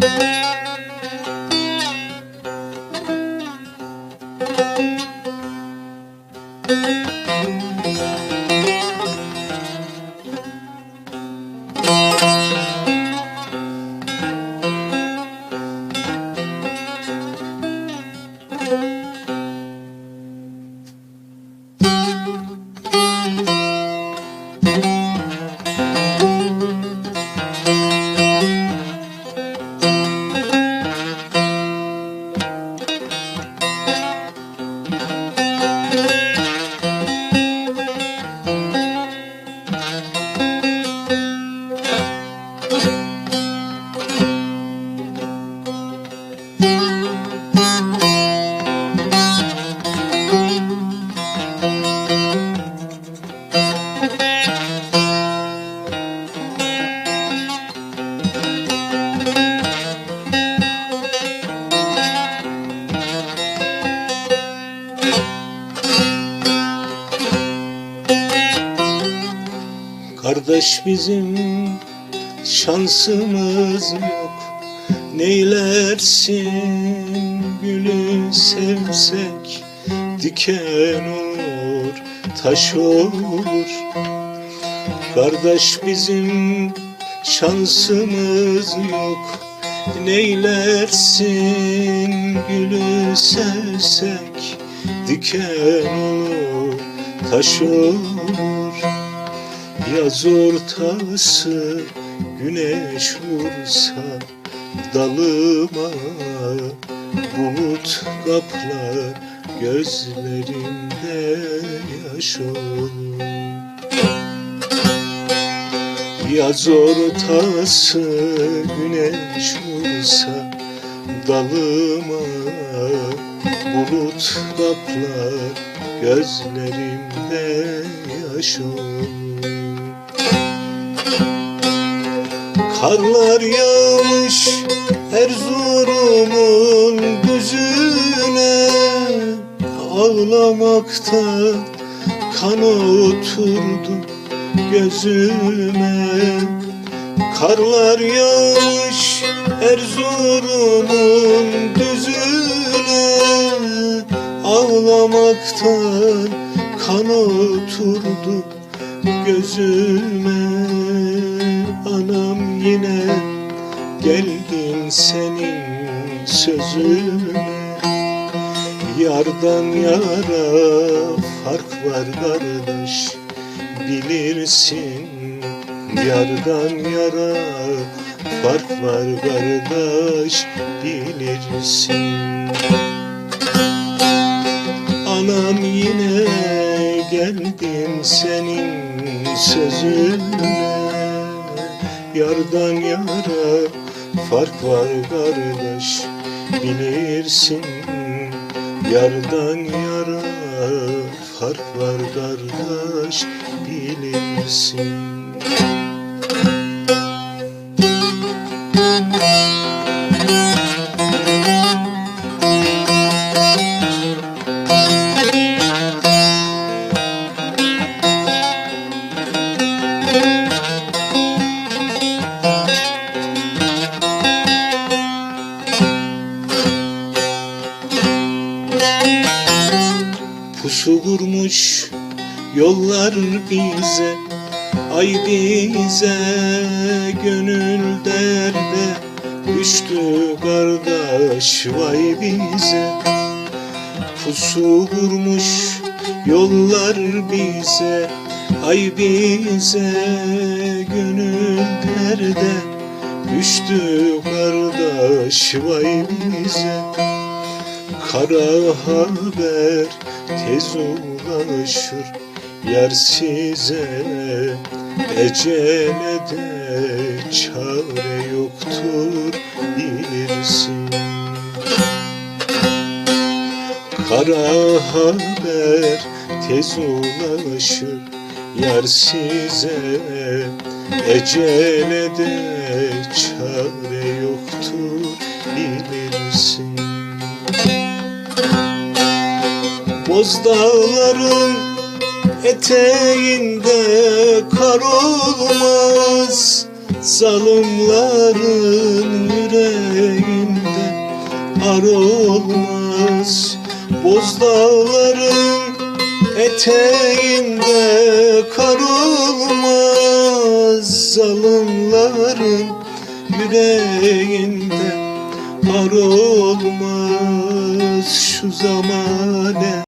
thank you Kardeş bizim şansımız yok. Neylersin gülü sevsek Diken olur, taş olur. Kardeş bizim şansımız yok. Neylersin gülü sevsek Diken olur, taş olur Yaz ortası güneş vursa dalıma Bulut kaplar gözlerimde yaş olur. Yaz ortası güneş vursa dalıma Bulut kaplar gözlerimde yaş olur Karlar yağmış Erzurum'un düzüne Ağlamakta kan oturdu gözüme. Karlar yağmış Erzurum'un düzüne Ağlamaktan kan oturdu gözüme geldin senin sözüne. Yardan yara fark var kardeş bilirsin. Yardan yara fark var kardeş bilirsin. Anam yine geldin senin sözüne. Yardan yara fark var kardeş bilirsin. Yardan yara fark var kardeş bilirsin Pusu vurmuş yollar bize Ay bize gönül derde Düştü kardeş vay bize. Pusu vurmuş yollar bize Ay bize gönül derde Düştü kardeş vay bize Kara haber tez ulaşır Yar size. Ecele de çare yoktur bilirsin Kara haber tez ulaşır Yar size. Ecele de çare yoktur bilirsin Bozdağların eteğinde kar olmaz Zalimlerin yüreğinde ar olmaz. Bozdağların eteğinde kar olmaz Zalimlerin yüreğinde ar olmaz. Şu zamane